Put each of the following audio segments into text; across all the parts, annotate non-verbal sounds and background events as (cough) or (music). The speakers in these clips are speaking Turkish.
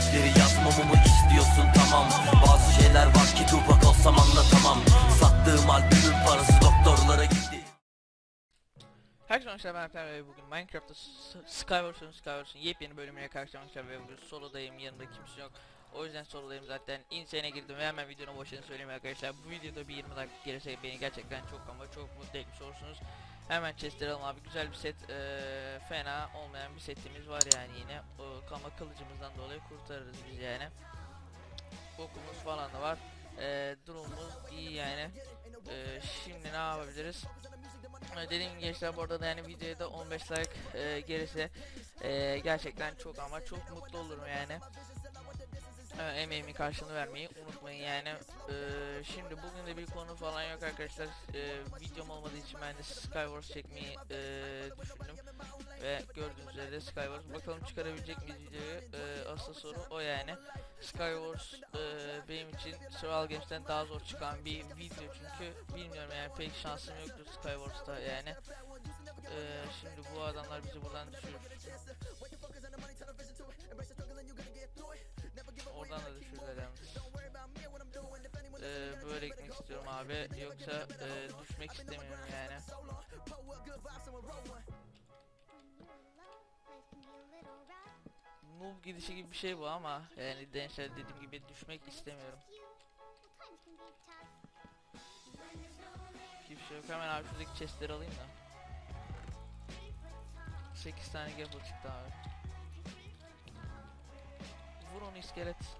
Defteri yazmamamı istiyorsun? Tamam. Bazı şeyler var ki Tupac olsam anlatamam. Sattığım albümün parası doktorlara gitti. Herkese merhaba ben Alper ve bugün Minecraft'ta S- Skywars'un Skywars'un yepyeni bölümüne karşılamışlar ve bugün solodayım yanında kimse yok. O yüzden solodayım zaten. İnsane'e girdim ve hemen videonun başını söyleyeyim arkadaşlar. Bu videoda bir 20 dakika gelirse beni gerçekten çok ama çok mutlu etmiş olursunuz hemen chestleri alalım abi. Güzel bir set eee, fena olmayan bir setimiz var yani yine. O, ama kılıcımızdan dolayı kurtarırız biz yani. Okumuz falan da var. Eee durumumuz iyi yani. Eee, şimdi ne yapabiliriz? Ee, Dediğim gibi gençler bu arada da yani videoya da 15 like e, gelirse e, gerçekten çok ama çok mutlu olurum yani. E, emeğimin karşılığını vermeyi unutmayın yani. E, şimdi bugün de bir konu falan yok arkadaşlar. E, videom olmadığı için ben de Skywars çekmeyi e, düşündüm. Ve gördüğünüz üzere de Skywars. Bakalım çıkarabilecek miyiz videoyu? E, asıl soru o yani. Skywars e, benim için Survival Games'ten daha zor çıkan bir video çünkü bilmiyorum yani pek şansım yoktu Skywars'ta yani. E, şimdi bu adamlar bizi buradan düşürür. İstiyorum abi yoksa e, düşmek istemiyorum yani. Noob gidişi gibi bir şey bu ama yani gençler dediğim gibi düşmek istemiyorum. Hiçbir şey yok hemen abi şuradaki chestleri alayım da. 8 tane gapple çıktı abi. Vur onu iskelet.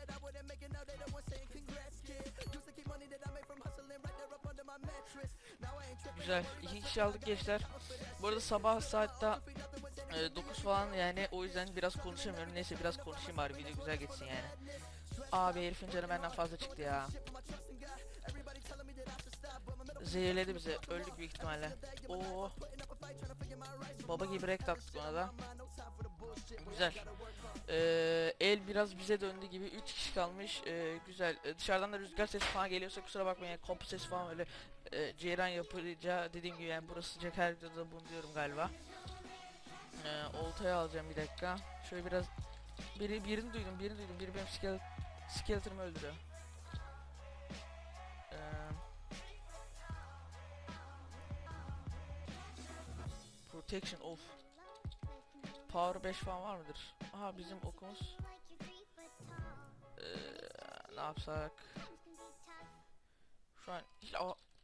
Güzel. İki kişi aldık gençler. Bu arada sabah saatte e, 9 falan yani o yüzden biraz konuşamıyorum. Neyse biraz konuşayım bari video güzel geçsin yani. Abi herifin canı benden fazla çıktı ya. Zehirledi bizi. Öldük büyük ihtimalle. Oo. Baba gibi rekt attık ona da. Güzel. Ee, el biraz bize döndü gibi 3 kişi kalmış. Ee, güzel. Ee, dışarıdan da rüzgar sesi falan geliyorsa kusura bakmayın. Yani kapı sesi falan öyle e, ceyran yapılacağı dediğim gibi yani burası sıcak her videoda bunu diyorum galiba. Ee, oltayı alacağım bir dakika. Şöyle biraz biri birini duydum, birini duydum. Biri benim skel skeleton'ımı öldürüyor. Ee, protection of. Power 5 falan var mıdır? Aha bizim okumuz. Ee, ne yapsak? Şu an hiç-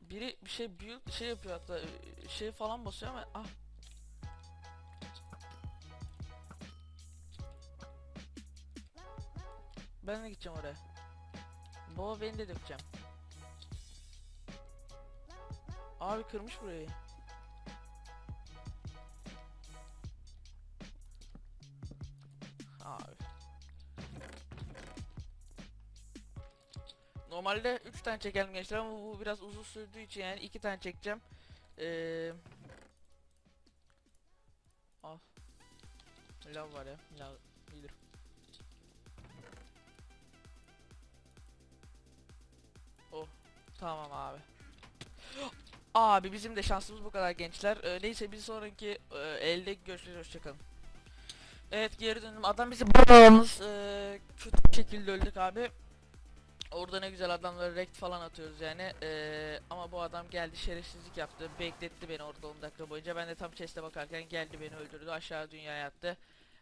biri bir şey büyük şey yapıyor hatta e, şey falan basıyor ama ah Ben de gideceğim oraya. Baba beni de dökeceğim. Abi kırmış burayı. Abi. Normalde 3 tane çekelim gençler ama bu biraz uzun sürdüğü için yani 2 tane çekeceğim. Ee... Al. Lav var ya. Lav iyidir. Oh. Tamam abi. Abi bizim de şansımız bu kadar gençler. Ee, neyse bir sonraki e, elde görüşürüz hoşçakalın. Evet geri döndüm. Adam bizi babamız e, kötü şekilde öldük abi. Orada ne güzel adamları rekt falan atıyoruz yani. E, ama bu adam geldi şerefsizlik yaptı. Bekletti beni orada 10 dakika boyunca. Ben de tam chest'e bakarken geldi beni öldürdü. Aşağı dünyaya attı.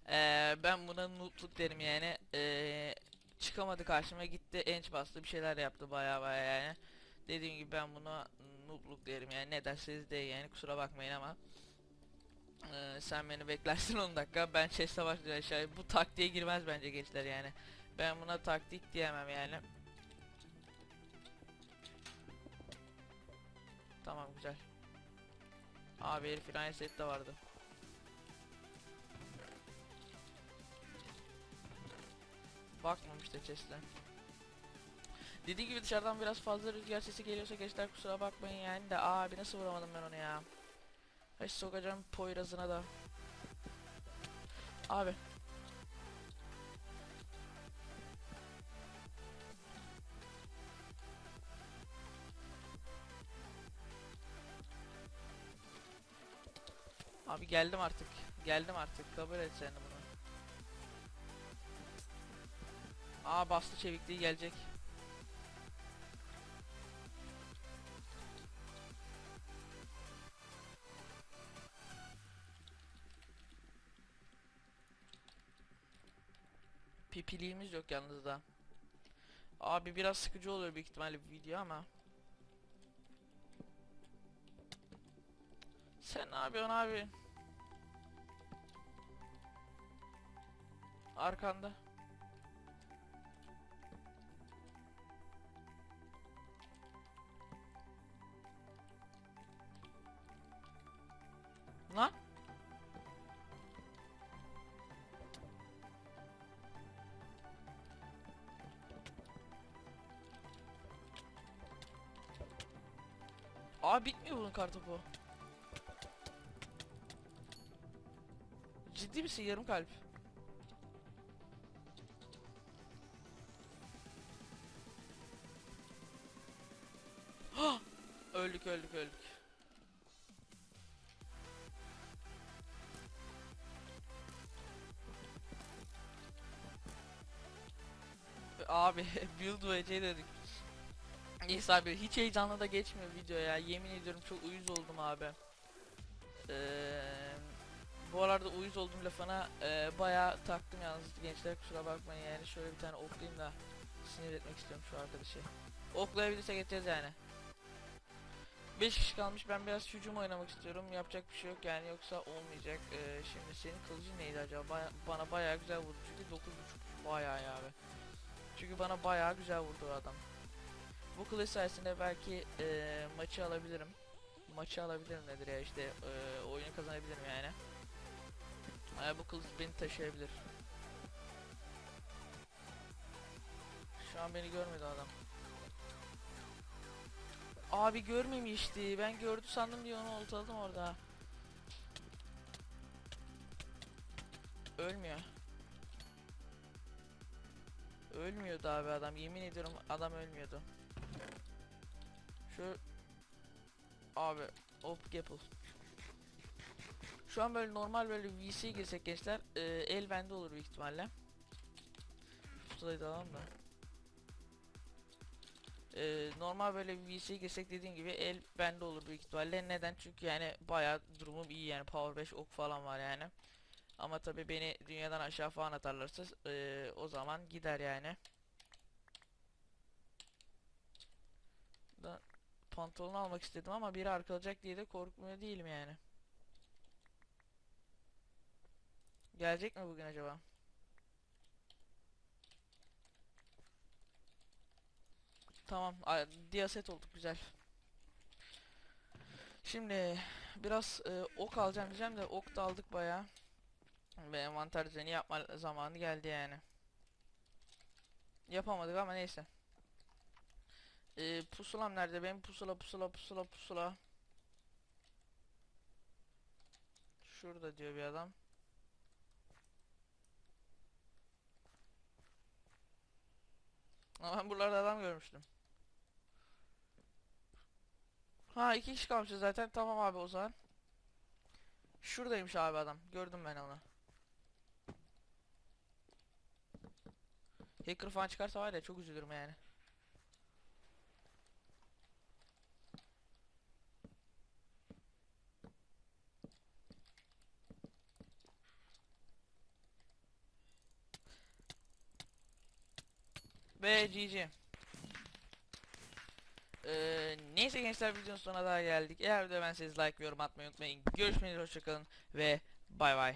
E, ben buna noobluk derim yani. E, çıkamadı karşıma gitti. Enç bastı. Bir şeyler yaptı baya baya yani. Dediğim gibi ben buna noobluk derim yani. Ne derseniz de yani kusura bakmayın ama. Ee, sen beni beklersin 10 dakika ben chest'e başlayacağım aşağıya bu taktiğe girmez bence gençler yani ben buna taktik diyemem yani tamam güzel abi herifin aynı sette vardı bakmamış da chest'e Dediğim gibi dışarıdan biraz fazla rüzgar sesi geliyorsa gençler kusura bakmayın yani de abi nasıl vuramadım ben onu ya. Ay sokacağım Poyraz'ına da. Abi. Abi geldim artık. Geldim artık. Kabul et sen bunu. Aa bastı çevikliği gelecek. Pipiliğimiz yok yalnız da. Abi biraz sıkıcı olur büyük ihtimalle bir video ama. Sen ne yapıyorsun abi? Arkanda. Lan? Abi bitmiyor bunun kartopu. Ciddi misin yarım kalp? Öldük öldük öldük. Abi (laughs) build VC dedik. Neyse abi hiç heyecanlı da geçmiyor video ya. Yemin ediyorum çok uyuz oldum abi. Eee bu arada uyuz oldum lafına eee bayağı taktım yalnız gençler kusura bakmayın yani şöyle bir tane oklayayım da sinir etmek istiyorum şu arkadaşı. Oklayabilirsek edeceğiz yani. 5 kişi kalmış ben biraz hücum oynamak istiyorum yapacak bir şey yok yani yoksa olmayacak. Eee, şimdi senin kılıcın neydi acaba Baya- bana bayağı güzel vurdu çünkü 9.5 bayağı ya abi. Çünkü bana bayağı güzel vurdu adam. Bu kılıç sayesinde belki eee, maçı alabilirim. Maçı alabilirim nedir ya işte eee, oyunu kazanabilirim yani. Eee, bu kılıç beni taşıyabilir. Şu an beni görmedi adam. Abi görmemişti. Ben gördü sandım diye onu oltaladım orada. Ölmüyor. Ölmüyordu abi adam. Yemin ediyorum adam ölmüyordu. Şu abi hop gapple. Şu an böyle normal böyle VC girsek gençler e, el bende olur büyük ihtimalle. Pusulayı da alalım da. E, normal böyle VC girsek dediğim gibi el bende olur büyük ihtimalle. Neden? Çünkü yani bayağı durumum iyi yani power 5 ok falan var yani. Ama tabi beni dünyadan aşağı falan atarlarsa e, o zaman gider yani. Pantolon almak istedim ama biri arkalayacak diye de korkmuyor değilim yani. Gelecek mi bugün acaba? Tamam, diyaset olduk güzel. Şimdi biraz e, ok alacağım diyeceğim de ok da aldık bayağı. Ve envanter düzeni yapma zamanı geldi yani. Yapamadık ama neyse. E, pusulam nerede? Benim pusula pusula pusula pusula. Şurada diyor bir adam. Ama ben buralarda adam görmüştüm. Ha iki kişi kalmışız zaten. Tamam abi o zaman. Şuradaymış abi adam. Gördüm ben onu. Hacker falan çıkarsa var ya çok üzülürüm yani. Ve GG. Ee, neyse gençler videonun sonuna daha geldik. Eğer de ben siz like ve yorum atmayı unutmayın. Görüşmek üzere hoşçakalın ve bay bay.